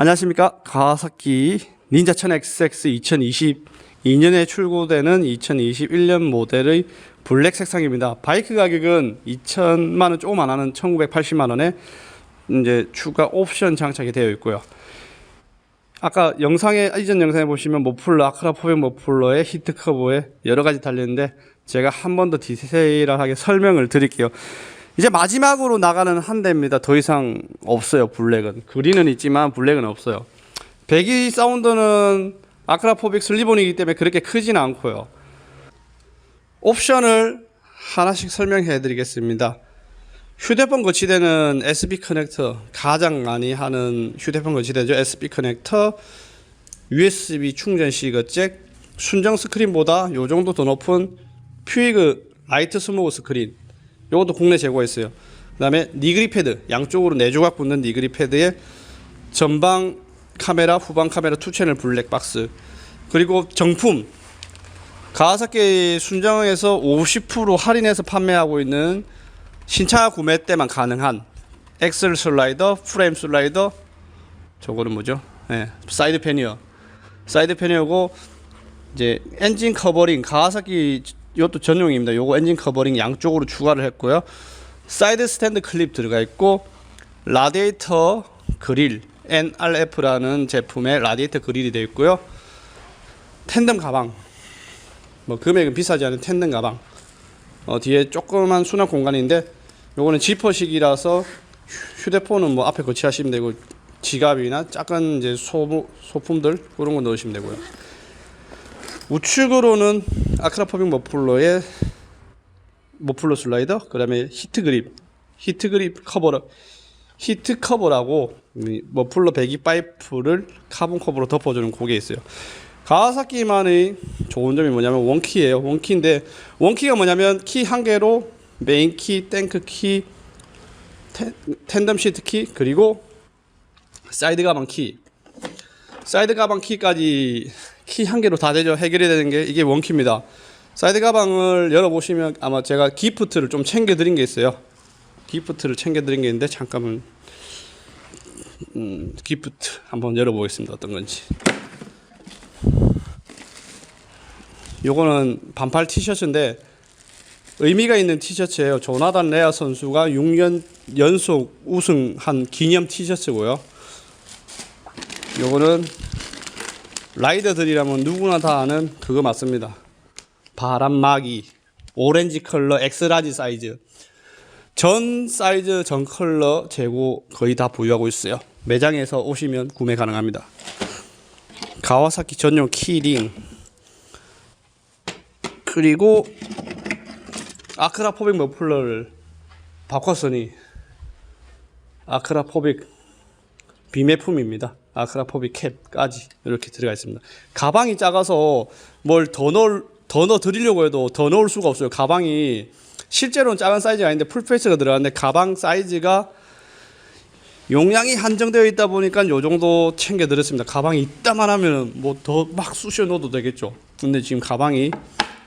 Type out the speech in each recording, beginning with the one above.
안녕하십니까. 가와사키 닌자 1000XX 2022년에 출고되는 2021년 모델의 블랙 색상입니다. 바이크 가격은 2천만 원 조금 안 하는 1980만 원에 이제 추가 옵션 장착이 되어 있고요. 아까 영상에 이전 영상에 보시면 모플러 아크라 포백 모플러의 히트 커버에 여러 가지 달렸는데 제가 한 번 더 디테일하게 설명을 드릴게요. 이제 마지막으로 나가는 한 대입니다. 더 이상 없어요. 블랙은 그린은 있지만 블랙은 없어요. 배기 사운드는 아크라 포백 슬리본이기 때문에 그렇게 크지는 않고요. 옵션을 하나씩 설명해 드리겠습니다. 휴대폰 거치대는 SB 커넥터 가장 많이 하는 휴대폰 거치대죠. SB 커넥터, USB 충전 시거 잭, 순정 스크린보다 요 정도 더 높은 퓨이그 라이트 스모그 스크린. 요것도 국내 제고했어요. 그다음에 니그리 패드 양쪽으로 네 조각 붙는 니그리 패드에 전방 카메라, 후방 카메라 투 채널 블랙 박스. 그리고 정품 가와사키 순정에서 50% 할인해서 판매하고 있는 신차 구매 때만 가능한 엑셀 슬라이더, 프레임 슬라이더, 저거는 뭐죠? 예, 사이드 패니어, 사이드 패니어고 이제 엔진 커버링 가와사키 이것도 전용입니다. 요거 엔진 커버링 양쪽으로 추가를 했고요. 사이드 스탠드 클립 들어가 있고 라디에이터 그릴 NRF라는 제품의 라디에이터 그릴이 되어 있고요. 텐덤 가방 뭐 금액은 비싸지 않은 텐덤 가방 어, 뒤에 조그만 수납 공간인데 요거는 지퍼식이라서 휴- 휴대폰은 뭐 앞에 거치하시면 되고 지갑이나 작은 이제 소, 소품들 그런 거 넣으시면 되고요. 우측으로는 아크라포빙 머플러의 머플러 슬라이더, 그 다음에 히트 그립, 히트 그립 커버를 히트 커버라고 이 머플러 배기 파이프를 카본 커버로 덮어주는 그게 있어요. 가와사키만의 좋은 점이 뭐냐면 원키예요. 원키인데 원키가 뭐냐면 키 한 개로 메인 키, 탱크 키, 텐, 텐덤 시트 키 그리고 사이드 가방 키. 사이드 가방 키까지 키 한 개로 다 되죠. 해결이 되는 게 이게 원키입니다. 사이드 가방을 열어보시면 아마 제가 기프트를 좀 챙겨드린 게 있어요. 기프트를 챙겨드린 게 있는데 잠깐만 음, 기프트 한번 열어보겠습니다. 어떤 건지. 요거는 반팔 티셔츠인데 의미가 있는 티셔츠예요. 조나단 레아 선수가 6년 연속 우승한 기념 티셔츠고요. 요거는 라이더들이라면 누구나 다 아는 그거 맞습니다. 바람막이 오렌지 컬러 엑스라지 사이즈 전 사이즈 전 컬러 재고 거의 다 보유하고 있어요. 매장에서 오시면 구매 가능합니다. 가와사키 전용 키링 그리고 아크라 포백 머플러를 바꿨으니 아크라 포백 비매품입니다. 아크라 포백 캡까지 이렇게 들어가 있습니다. 가방이 작아서 뭘 더 넣을 더 넣어 드리려고 해도 더 넣을 수가 없어요. 가방이 실제로는 작은 사이즈가 아닌데 풀페이스가 들어갔는데 가방 사이즈가 용량이 한정되어 있다 보니까 요 정도 챙겨 드렸습니다. 가방이 이따만 하면 뭐 더 막 쑤셔 넣어도 되겠죠. 근데 지금 가방이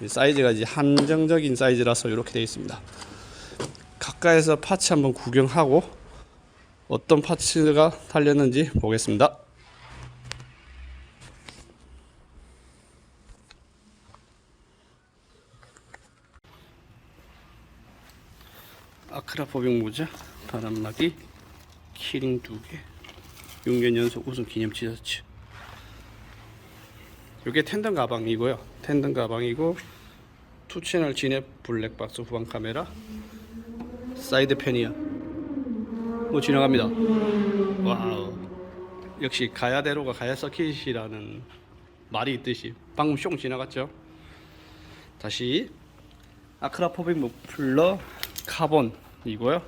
사이즈가 이제 한정적인 사이즈라서 이렇게 되어 있습니다. 가까이서 파츠 한번 구경하고 어떤 파츠가 달렸는지 보겠습니다. 아크라 포병 모자, 바람막이, 키링 두 개, 6년 연속 우승 기념 티셔츠. 이게 텐덤 가방이고요. 텐덤 가방이고 투 채널 진입 블랙박스 후방 카메라, 사이드 패니어. 뭐 지나갑니다. 와우. 역시 가야대로가 가야 서킷이라는 말이 있듯이 방금 숑 지나갔죠. 다시 아크라 포백 머플러 카본이고요.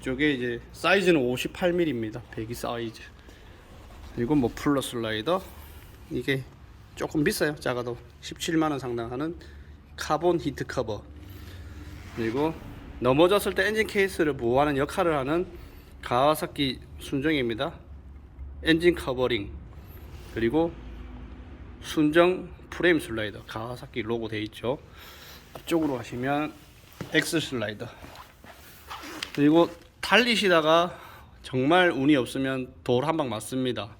이쪽에 이제 사이즈는 58mm입니다. 배기 사이즈. 그리고 머플러 슬라이더 이게 조금 비싸요. 작아도 17만 원 상당하는 카본 히트 커버. 그리고 넘어졌을 때 엔진 케이스를 보호하는 역할을 하는 가와사키 순정입니다. 엔진 커버링 그리고 순정 프레임 슬라이더 가와사키 로고 돼 있죠. 앞쪽으로 가시면 엑스 슬라이더 그리고 달리시다가 정말 운이 없으면 돌 한 방 맞습니다.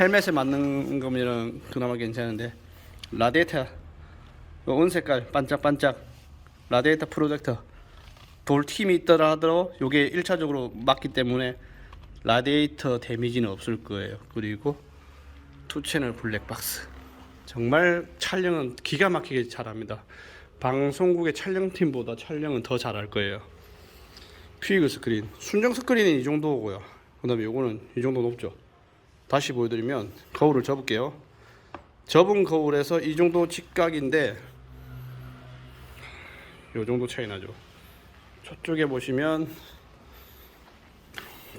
헬멧에 맞는 거면 그나마 괜찮은데 라디에이터 요 은색깔 반짝반짝 라디에이터 프로젝터 돌 팀이 있더라 하더라도 요게 1차적으로 맞기 때문에 라디에이터 데미지는 없을 거예요. 그리고 투 채널 블랙박스 정말 촬영은 기가 막히게 잘합니다. 방송국의 촬영팀보다 촬영은 더 잘할 거예요. 퓨이그 스크린 순정 스크린은 이 정도고요. 그 다음에 요거는 이 정도 높죠. 다시 보여드리면 거울을 접을게요. 접은 거울에서 이 정도 직각인데 요 정도 차이 나죠. 저쪽에 보시면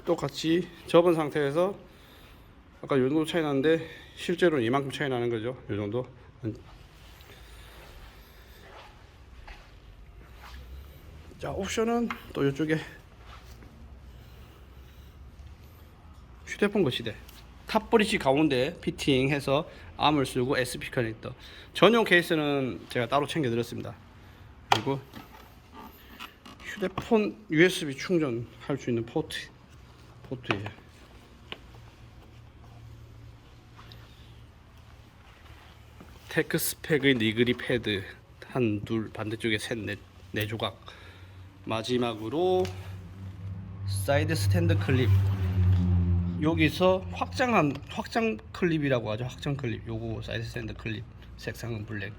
똑같이 접은 상태에서 아까 요 정도 차이 나는데 실제로는 이만큼 차이 나는 거죠. 요 정도. 자 옵션은 또 이쪽에 휴대폰 거시대 탑브릿지 가운데 피팅해서 암을 쓰고 SP 커넥터 전용 케이스는 제가 따로 챙겨 드렸습니다 그리고 휴대폰 USB 충전할 수 있는 포트 포트예요. 테크스펙의 니그리 패드 한 둘 반대쪽에 셋넷 네 조각. 마지막으로 사이드 스탠드 클립. 여기서 확장한 확장 클립이라고 하죠. 확장 클립. 요거 사이드 스탠드 클립. 색상은 블랙.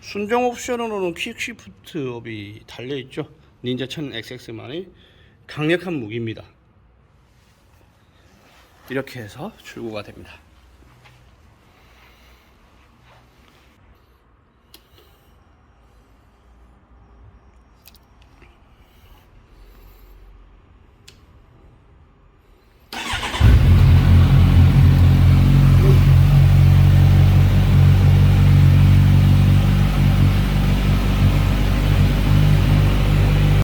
순정 옵션으로는 퀵 시프트 업이 달려있죠 닌자 1000 XX만의 강력한 무기입니다. 이렇게 해서 출고가 됩니다